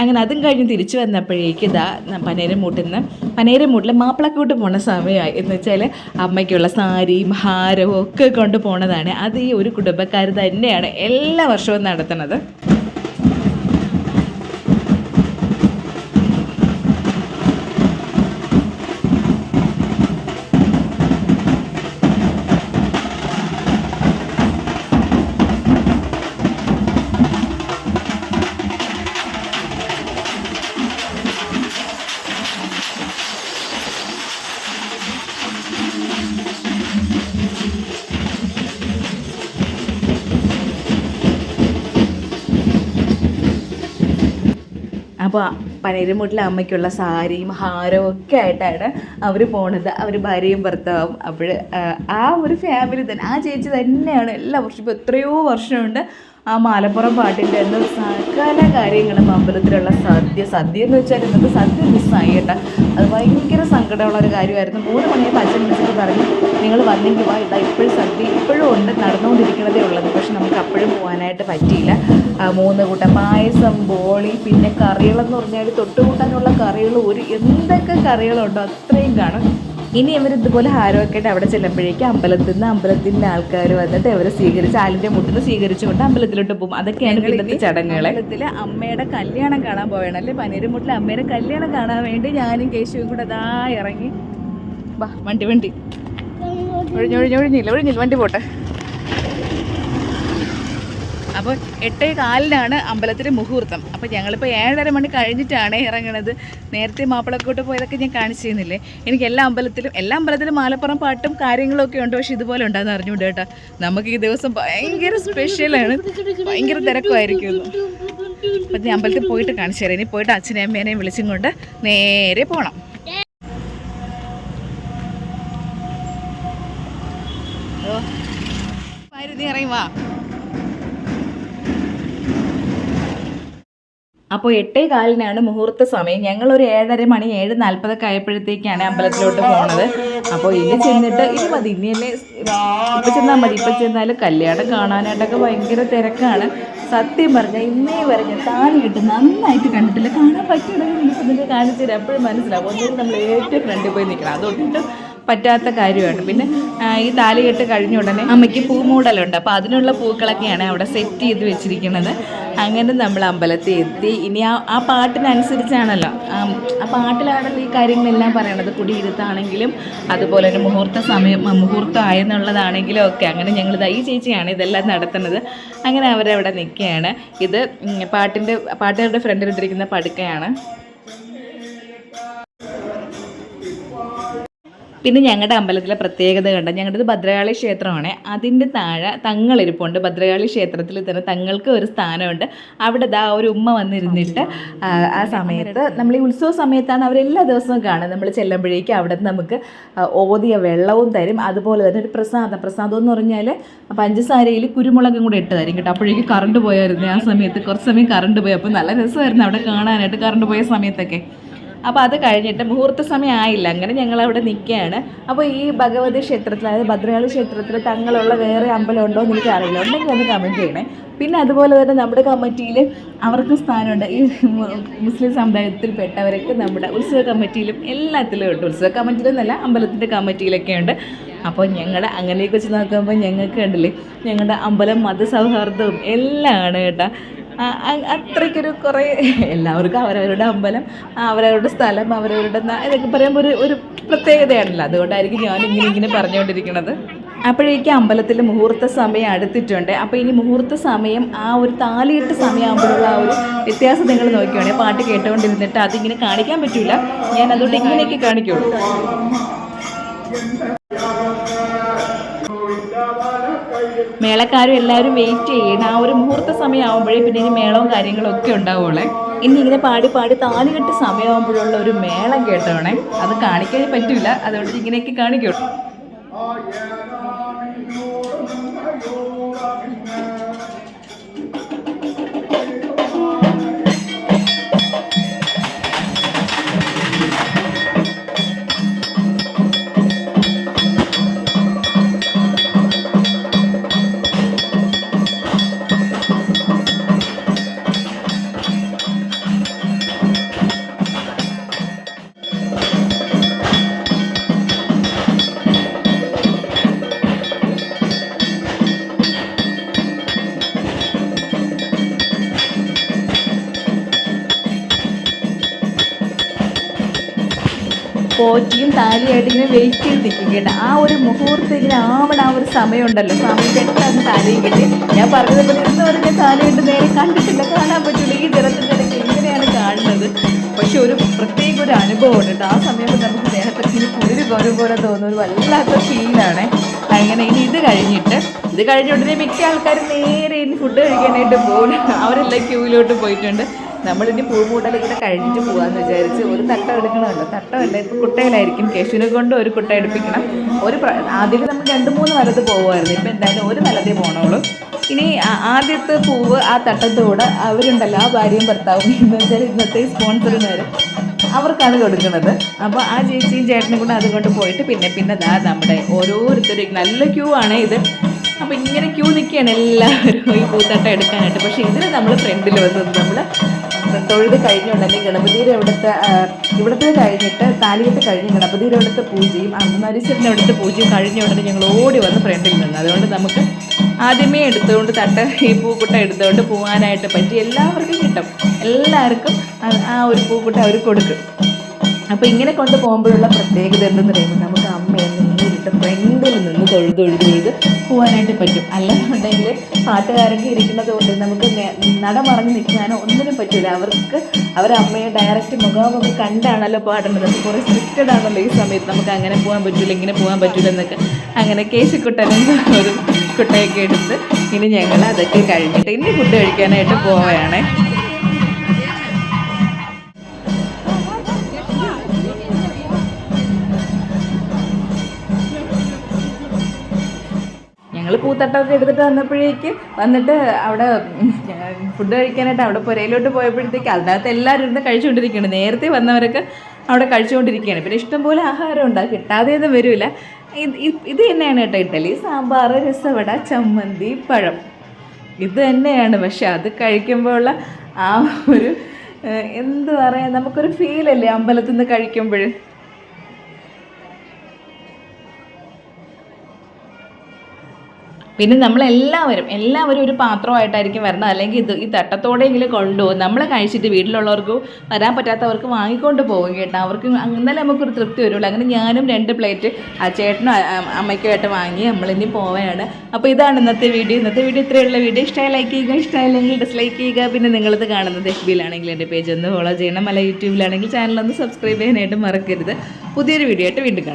[SPEAKER 1] അങ്ങനെ അതും കഴിഞ്ഞ് തിരിച്ചു വന്നപ്പോഴേക്ക് ഇതാ പനേരമൂട്ടിൽ നിന്ന് പനേരമൂട്ടിൽ മാപ്പിളക്കൂട്ട് പോണ സമയമായി. എന്ന് വെച്ചാൽ അമ്മയ്ക്കുള്ള സാരിയും ഹാരവും ഒക്കെ കൊണ്ട് പോണതാണ്. അത് ഈ ഒരു കുടുംബക്കാർ തന്നെയാണ് എല്ലാ വർഷവും നടത്തുന്നത്. അപ്പോൾ പനേരമൂട്ടിലെ അമ്മയ്ക്കുള്ള സാരിയും ഹാരവും ഒക്കെ ആയിട്ടാണ് അവർ പോണത്. അവർ ഭാര്യയും ഭർത്താവും. അപ്പോൾ ആ ഒരു ഫാമിലി തന്നെ ആ ചേച്ചി തന്നെയാണ് എല്ലാ വർഷവും ഇപ്പോൾ എത്രയോ വർഷമുണ്ട്. ആ മലപ്പുറം പാട്ടിന്റെ എന്തോ സകല കാര്യങ്ങളും അമ്പലത്തിലുള്ള സദ്യ സദ്യ എന്ന് വെച്ചാൽ ഇന്നത്തെ സദ്യ മിസ്സായി കേട്ടോ. അത് ഭയങ്കര സങ്കടമുള്ള ഒരു കാര്യമായിരുന്നു. മൂന്ന് മണിയായപ്പോൾ അച്ഛൻ വിളിച്ചിട്ട് പറഞ്ഞു നിങ്ങൾ വന്നെങ്കിൽ വാ ഇതാ ഇപ്പോഴും സദ്യ ഇപ്പോഴും ഉണ്ട് നടന്നുകൊണ്ടിരിക്കണതേ ഉള്ളത് പക്ഷെ നമുക്ക് അപ്പോഴും പോകാനായിട്ട് പറ്റിയില്ല. മൂന്ന് കൂട്ടം പായസം ബോളി പിന്നെ കറികളെന്ന് പറഞ്ഞാൽ തൊട്ടുകൂട്ടാനുള്ള കറികൾ ഒരു എന്തൊക്കെ കറികളുണ്ടോ അത്രയും കാണും. ഇനി ഇവർ ഇതുപോലെ ഹാരമൊക്കെ ആയിട്ട് അവിടെ ചെല്ലുമ്പോഴേക്കും അമ്പലത്തിൽ നിന്ന് അമ്പലത്തിന്റെ ആൾക്കാർ വന്നിട്ട് ഇവരെ സ്വീകരിച്ച് ആലിന്റെ മുട്ടിന് സ്വീകരിച്ചുകൊണ്ട് അമ്പലത്തിലോട്ട് പോകും. അതൊക്കെയാണ് ഇന്നത്തെ ചടങ്ങുകൾ അമ്പലത്തിൽ അമ്മയുടെ കല്യാണം കാണാൻ പോവുകയാണ്. അല്ലേ? പനീരുമുട്ടിൽ അമ്മയുടെ കല്യാണം കാണാൻ വേണ്ടി ഞാനും കേശുവും കൂടെ അതാ ഇറങ്ങി. വാ വണ്ടി വണ്ടി. ഒഴിഞ്ഞൊഴിഞ്ഞൊഴിഞ്ഞില്ല ഒഴിഞ്ഞില്ല വണ്ടി പോട്ടെ. അപ്പോൾ എട്ടേ കാലിനാണ് അമ്പലത്തിൽ മുഹൂർത്തം. അപ്പോൾ ഞങ്ങളിപ്പോൾ ഏഴര മണി കഴിഞ്ഞിട്ടാണ് ഇറങ്ങണത്. നേരത്തെ മാപ്പിളക്കോട്ട് പോയതൊക്കെ ഞാൻ കാണിച്ചു തരുന്നില്ലേ എനിക്ക് എല്ലാ അമ്പലത്തിലും എല്ലാ അമ്പലത്തിലും മാലപ്പുറം പാട്ടും കാര്യങ്ങളൊക്കെ ഉണ്ട്. പക്ഷേ ഇതുപോലെ ഉണ്ടാകുന്ന അറിഞ്ഞുകൊണ്ട് കേട്ടോ. നമുക്ക് ഈ ദിവസം ഭയങ്കര സ്പെഷ്യലാണ് ഭയങ്കര തിരക്കുമായിരിക്കും അപ്പം ഞാൻ അമ്പലത്തിൽ പോയിട്ട് കാണിച്ചു തരാം. ഇനി പോയിട്ട് അച്ഛനെ അമ്മേനെയും വിളിച്ചും കൊണ്ട് നേരെ പോകണം നീ ഇറങ്ങി വാ. അപ്പോൾ എട്ടേ കാലിനാണ് മുഹൂർത്ത സമയം. ഞങ്ങൾ ഒരു ഏഴര മണി ഏഴ് നാൽപ്പതൊക്കെ ആയപ്പോഴത്തേക്കാണ് അമ്പലത്തിലോട്ട് പോണത്. അപ്പോൾ ഇനി ചെന്നിട്ട് ഇനി മതി. ഇനിയല്ലേ ഇപ്പം ചെന്നാൽ മതി. ഇപ്പം ചെന്നാൽ കല്യാണം കാണാനായിട്ടൊക്കെ ഭയങ്കര തിരക്കാണ്. സത്യം പറഞ്ഞാൽ ഇന്നേ പറഞ്ഞ താലി താലിയിട്ട് നന്നായിട്ട് കണ്ടിട്ടില്ല. കാണാൻ പറ്റുകയാണെങ്കിൽ നിങ്ങൾക്ക് കാണിച്ചു തരാം. മനസ്സിലാവും. ഒന്നും നമ്മൾ ഏറ്റവും ഫ്രണ്ടിൽ പോയി നിൽക്കണം അതുകൊണ്ടിട്ട് പറ്റാത്ത കാര്യമാണ്. പിന്നെ ഈ താലികെട്ട് കഴിഞ്ഞ ഉടനെ അമ്മയ്ക്ക് പൂമൂടലുണ്ട് അപ്പോൾ അതിനുള്ള പൂക്കളൊക്കെയാണ് അവിടെ സെറ്റ് ചെയ്ത് വെച്ചിരിക്കുന്നത്. അങ്ങനെ നമ്മൾ അമ്പലത്തിൽ എത്തി. ഇനി ആ ആ പാട്ടിനനുസരിച്ചാണല്ലോ. ആ പാട്ടിലാണല്ലോ ഈ കാര്യങ്ങളെല്ലാം പറയണത്. കുടിയിരുത്താണെങ്കിലും അതുപോലെ തന്നെ മുഹൂർത്ത സമയം മുഹൂർത്തം ആയെന്നുള്ളതാണെങ്കിലും ഒക്കെ. അങ്ങനെ ഞങ്ങൾ ഈ ചേച്ചിയാണ് ഇതെല്ലാം നടത്തുന്നത്. അങ്ങനെ അവരവിടെ നിൽക്കുകയാണ്. ഇത് പാട്ടിന്റെ പാട്ടുകാരുടെ ഫ്രണ്ടിൽ ഇട്ടിരിക്കുന്ന പടുക്കയാണ്. പിന്നെ ഞങ്ങളുടെ അമ്പലത്തിലെ പ്രത്യേകത കണ്ട? ഞങ്ങളുടെ ഭദ്രകാളി ക്ഷേത്രമാണ്. അതിന്റെ താഴെ തങ്ങളിരിപ്പുണ്ട്. ഭദ്രകാളി ക്ഷേത്രത്തിൽ തന്നെ തങ്ങൾക്ക് ഒരു സ്ഥാനമുണ്ട്. അവിടെ ദാ ഒരു ഉമ്മ വന്നിരുന്നിട്ട് ആ, സമയത്ത് നമ്മൾ ഈ ഉത്സവ സമയത്താണ് അവരെല്ലാ ദിവസവും കാണുന്നത്. നമ്മൾ ചെല്ലുമ്പോഴേക്കും അവിടെ നമുക്ക് ഓതിയ വെള്ളവും തരും. അതുപോലെ തന്നെ ഒരു പ്രസാദം. പ്രസാദം എന്ന് പറഞ്ഞാൽ പഞ്ചസാരയിൽ കുരുമുളകും കൂടെ ഇട്ട് തരും കേട്ടോ. അപ്പോഴേക്കും കറണ്ട് പോയായിരുന്നു ആ സമയത്ത്. കുറച്ച് സമയം കറണ്ട് പോയി. അപ്പോൾ നല്ല രസമായിരുന്നു അവിടെ കാണാനായിട്ട് കറണ്ട് പോയ സമയത്തൊക്കെ. അപ്പോൾ അത് കഴിഞ്ഞിട്ട് മുഹൂർത്ത സമയം ആയില്ല അങ്ങനെ ഞങ്ങൾ അവിടെ നിൽക്കുകയാണ്. അപ്പോൾ ഈ ഭഗവതി ക്ഷേത്രത്തിൽ അതായത് ഭദ്രകാളി ക്ഷേത്രത്തിൽ തങ്ങളുള്ള വേറെ അമ്പലം ഉണ്ടോ എന്ന് എനിക്ക് അറിയില്ല. ഉണ്ടെങ്കിൽ ഒന്ന് കമന്റ് ചെയ്യണേ. പിന്നെ അതുപോലെ തന്നെ നമ്മുടെ കമ്മിറ്റിയിൽ അവർക്ക് സ്ഥാനമുണ്ട്. ഈ മുസ്ലിം സമുദായത്തിൽപ്പെട്ടവരൊക്കെ നമ്മുടെ ഉത്സവ കമ്മിറ്റിയിലും എല്ലാത്തിലും ഉണ്ട്. ഉത്സവ കമ്മിറ്റിയിലെന്നല്ല അമ്പലത്തിന്റെ കമ്മിറ്റിയിലൊക്കെ ഉണ്ട്. അപ്പോൾ ഞങ്ങൾ അങ്ങനെയൊക്കെ വെച്ച് നോക്കുമ്പോൾ ഞങ്ങൾക്ക് ഉണ്ടല്ലേ ഞങ്ങളുടെ അമ്പലം മതസൗഹാർദ്ദവും എല്ലാം ആണ് കേട്ടോ. അത്രയ്ക്കൊരു കുറേ എല്ലാവർക്കും അവരവരുടെ അമ്പലം അവരവരുടെ സ്ഥലം അവരവരുടെ ഇതൊക്കെ പറയുമ്പോൾ ഒരു ഒരു പ്രത്യേകതയാണല്ലോ. അതുകൊണ്ടായിരിക്കും ഞാൻ ഇങ്ങനെ ഇങ്ങനെ പറഞ്ഞുകൊണ്ടിരിക്കുന്നത് അപ്പോഴേക്കും അമ്പലത്തിൽ മുഹൂർത്ത സമയം അടുത്തിട്ടുണ്ട്. അപ്പോൾ ഇനി മുഹൂർത്ത സമയം ആ ഒരു താലിയിട്ട് സമയമാകുമ്പോഴുള്ള ആ ഒരു വ്യത്യാസം നിങ്ങൾ നോക്കിയാണെങ്കിൽ പാട്ട് കേട്ടുകൊണ്ടിരുന്നിട്ട് അതിങ്ങനെ കാണിക്കാൻ പറ്റില്ല ഞാൻ അതുകൊണ്ട് ഇങ്ങനെയൊക്കെ കാണിക്കുള്ളൂ. മേളക്കാരും എല്ലാവരും വെയിറ്റ് ചെയ്യണം. ആ ഒരു മുഹൂർത്ത സമയമാകുമ്പോഴേ പിന്നെ ഇനി മേളവും കാര്യങ്ങളും ഒക്കെ ഉണ്ടാവുള്ളേ. ഇനി ഇങ്ങനെ പാടി പാടി താലികെട്ട് സമയമാകുമ്പോഴുള്ള ഒരു മേളം കേട്ടോണേ. അത് കാണിക്കാൻ പറ്റില്ല അതുകൊണ്ട് ഇങ്ങനെയൊക്കെ കാണിക്കുള്ളൂ പോറ്റിയും താലിയായിട്ട് ഇങ്ങനെ വെയിറ്റ് ചെയ്ത് നിൽക്കും കേട്ടോ. ആ ഒരു മുഹൂർത്തം ഇങ്ങനെ ആവണ ആ ഒരു സമയമുണ്ടല്ലോ. സമയം പെട്ടെന്ന് താലിയും കിട്ടി ഞാൻ പറഞ്ഞത് ഇന്ന് പറഞ്ഞ താലിയിട്ട് നേരെ കണ്ടിട്ടില്ല കാണാൻ പറ്റില്ല ഈ ജലത്തിന്റെ ഇടയ്ക്ക് എങ്ങനെയാണ് കാണുന്നത്? പക്ഷെ ഒരു പ്രത്യേക ഒരു അനുഭവമുണ്ട് കേട്ടോ. ആ സമയത്ത് നമുക്ക് നേരത്തെ ഇനി കുളിര് പോലെ പോലെ തോന്നുന്ന ഒരു വല്ലാത്ത ഫീലാണ് അങ്ങനെ ഇനി ഇത് കഴിഞ്ഞിട്ട് ഇത് കഴിഞ്ഞ ഉടനെ മിക്ക ആൾക്കാരും നേരെ ഇനി ഫുഡ് കഴിക്കാനായിട്ട് പോകുന്നു അവരെല്ലാം ക്യൂവിലോട്ട് പോയിട്ടുണ്ട്. നമ്മളിനി പൂമൂടൽ ഇങ്ങനെ കഴിഞ്ഞിട്ട് പോകാമെന്ന് വിചാരിച്ച് ഒരു തട്ടം എടുക്കണമല്ലോ. തട്ടമല്ല ഇപ്പോൾ കുട്ടയിലായിരിക്കും. കേശുവിനെ കൊണ്ട് ഒരു കുട്ട എടുപ്പിക്കണം. ഒരു ആദ്യം നമ്മൾ രണ്ട് മൂന്ന് വലത് പോകുമായിരുന്നു ഇപ്പം എന്തായാലും ഒരു വലതേ പോകണുള്ളൂ ഇനി ആദ്യത്തെ പൂവ് ആ തട്ടത്തോടെ അവരുണ്ടല്ലോ ആ ഭാര്യയും ഭർത്താവും എന്ന് വെച്ചാൽ ഇന്നത്തെ സ്പോൺസറിന് അവർക്കാണ് കൊടുക്കുന്നത്. അപ്പോൾ ആ ചേച്ചിയും ചേട്ടനും കൂടെ അതുകൊണ്ട് പോയിട്ട് പിന്നെ പിന്നെ ദാ നമ്മുടെ ഓരോരുത്തരും നല്ല ക്യൂ ആണ് ഇത്. അപ്പോൾ ഇങ്ങനെ ക്യൂ നിൽക്കുകയാണ് എല്ലാവരും ഈ പൂത്തട്ട എടുക്കാനായിട്ട്. പക്ഷേ ഇതിന് നമ്മൾ ഫ്രണ്ടിൽ വന്നത് നമ്മൾ തൊഴുത് കഴിഞ്ഞുണ്ടെങ്കിൽ ഗണപതിയുടെ അവിടുത്തെ ഇവിടുത്തെ കഴിഞ്ഞിട്ട് താലിയത്ത് കഴിഞ്ഞ് ഗണപതിയുടെ അവിടുത്തെ പൂജയും അമ്മനരീശ്വരന്റെ അവിടുത്തെ പൂജയും കഴിഞ്ഞ ഉടനെ ഞങ്ങൾ ഓടി വന്ന് ഫ്രണ്ടിൽ നിന്ന്. അതുകൊണ്ട് നമുക്ക് ആദ്യമേ എടുത്തുകൊണ്ട് തട്ട ഈ പൂക്കുട്ട എടുത്തുകൊണ്ട് പോകാനായിട്ട് പറ്റി എല്ലാവർക്കും കിട്ടും. എല്ലാവർക്കും ആ- ഒരു പൂക്കുട്ട അവർ കൊടുക്കും. അപ്പോൾ ഇങ്ങനെ കൊണ്ട് പോകുമ്പോഴുള്ള പ്രത്യേകത എന്തെന്ന് പറയുമ്പോൾ നമുക്ക് അമ്മയെ നേരിട്ട് ഫ്രണ്ടിൽ നിന്ന് തൊഴുത് ചെയ്ത് പോകാനായിട്ട് പറ്റും. അല്ലാന്നുണ്ടെങ്കിൽ പാട്ടുകാരൊക്കെ ഇരിക്കുന്നത് കൊണ്ട് നമുക്ക് നട മറഞ്ഞ് നിൽക്കാനോ ഒന്നിനും പറ്റില്ല അവർക്ക് അവരമ്മയെ ഡയറക്റ്റ് മുഖാമുഖം കണ്ടാണല്ലോ പാടേണ്ടത്. അപ്പോൾ കുറേ സ്ട്രിക്റ്റഡ് ആണല്ലോ ഈ സമയത്ത്. നമുക്ക് അങ്ങനെ പോകാൻ പറ്റില്ല ഇങ്ങനെ പോകാൻ പറ്റില്ല എന്നൊക്കെ. അങ്ങനെ കേശിക്കുട്ടനെന്ന് ഒരു കുട്ടയൊക്കെ എടുത്ത് ഇനി ഞങ്ങൾ അതൊക്കെ കഴിഞ്ഞിട്ട് ഇനി ഫുഡ് കഴിക്കാനായിട്ട് പോവുകയാണേ. ഞങ്ങൾ പൂത്തട്ടമൊക്കെ എടുത്തിട്ട് വന്നപ്പോഴേക്ക് വന്നിട്ട് അവിടെ ഫുഡ് കഴിക്കാനായിട്ട് അവിടെ പുരയിലോട്ട് പോയപ്പോഴത്തേക്ക് അതിനകത്ത് എല്ലാവരും ഇരുന്ന് കഴിച്ചുകൊണ്ടിരിക്കുകയാണ്. നേരത്തെ വന്നവരൊക്കെ അവിടെ കഴിച്ചുകൊണ്ടിരിക്കുകയാണ്. പിന്നെ ഇഷ്ടംപോലെ ആഹാരം ഉണ്ടാകും കിട്ടാതെയൊന്നും വരില്ല ഇത് തന്നെയാണ് കേട്ടോ ഇഡ്ഡലി. സാമ്പാർ രസവട ചമ്മന്തി പഴം. ഇത് തന്നെയാണ്. പക്ഷെ അത് കഴിക്കുമ്പോഴുള്ള ആ ഒരു എന്ത് പറയാ നമുക്കൊരു ഫീലല്ലേ അമ്പലത്തിൽ നിന്ന് കഴിക്കുമ്പോൾ. പിന്നെ നമ്മളെല്ലാവരും എല്ലാവരും ഒരു പാത്രമായിട്ടായിരിക്കും വരുന്നത്. അല്ലെങ്കിൽ ഇത് ഈ തട്ടത്തോടെയെങ്കിലും കൊണ്ടുപോകും. നമ്മൾ കഴിച്ചിട്ട് വീട്ടിലുള്ളവർക്ക് വരാൻ പറ്റാത്തവർക്ക് വാങ്ങിക്കൊണ്ട് പോകും കേട്ടോ. അവർക്ക് അങ്ങനെ നമുക്കൊരു തൃപ്തി വരുള്ളൂ. അങ്ങനെ ഞാനും രണ്ട് പ്ലേറ്റ് ആ ചേട്ടനും അമ്മയ്ക്കുമായിട്ട് വാങ്ങി നമ്മളിനി പോവുകയാണ്. അപ്പോൾ ഇതാണ് ഇന്നത്തെ വീഡിയോ. ഇന്നത്തെ വീഡിയോ ഇത്രയുള്ള. വീഡിയോ ഇഷ്ടമായി ലൈക്ക് ചെയ്യുക ഇഷ്ടമായില്ലെങ്കിൽ ഡിസ്ലൈക്ക് ചെയ്യുക. പിന്നെ നിങ്ങളിത് കാണുന്നത് എഫ് ബിയിലാണെങ്കിൽ എന്റെ പേജ് ഒന്ന് ഫോളോ ചെയ്യണം. അല്ല യൂട്യൂബിലാണെങ്കിൽ ചാനലൊന്ന് സബ്സ്ക്രൈബ് ചെയ്യാനായിട്ട് മറക്കരുത്. പുതിയൊരു വീഡിയോ ആയിട്ട് വീണ്ടും കാണാം.